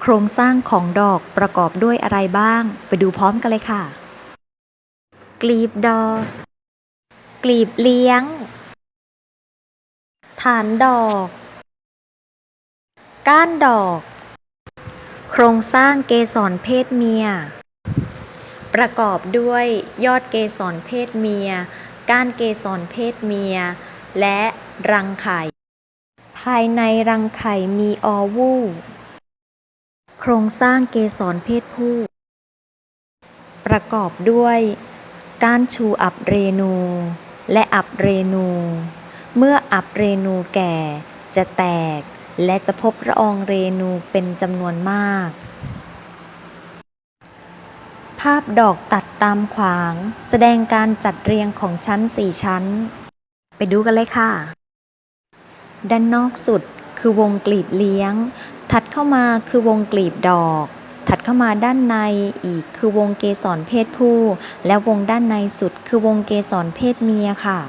โครงสร้างของดอกประกอบด้วยอะไรบ้าง ไปดูพร้อมกันเลยค่ะ กลีบดอก กลีบเลี้ยง ฐานดอก ก้านดอก โครงสร้างเกสรเพศเมีย ประกอบด้วยยอดเกสรเพศเมีย ก้านเกสรเพศเมีย และรังไข่ ภายในรังไข่มีออวูโครงสร้างเกสรเพศผู้ ประกอบด้วยก้านชูอับเรนู และอับเรนู เมื่ออับเรนูแก่จะแตกและจะพบละอองเรนูเป็นจำนวนมากาพดอกตัดตามขวาง แสดงการจัดเรียงของชั้นสี่ชั้น ไปดูกันเลยค่ะ ด้านนอกสุดคือวงกลีบเลี้ยง ถัดเข้ามาคือวงกลีบดอก ถัดเข้ามาด้านในอีกคือวงเกสรเพศผู้ และวงด้านในสุดคือวงเกสรเพศเมียค่ะ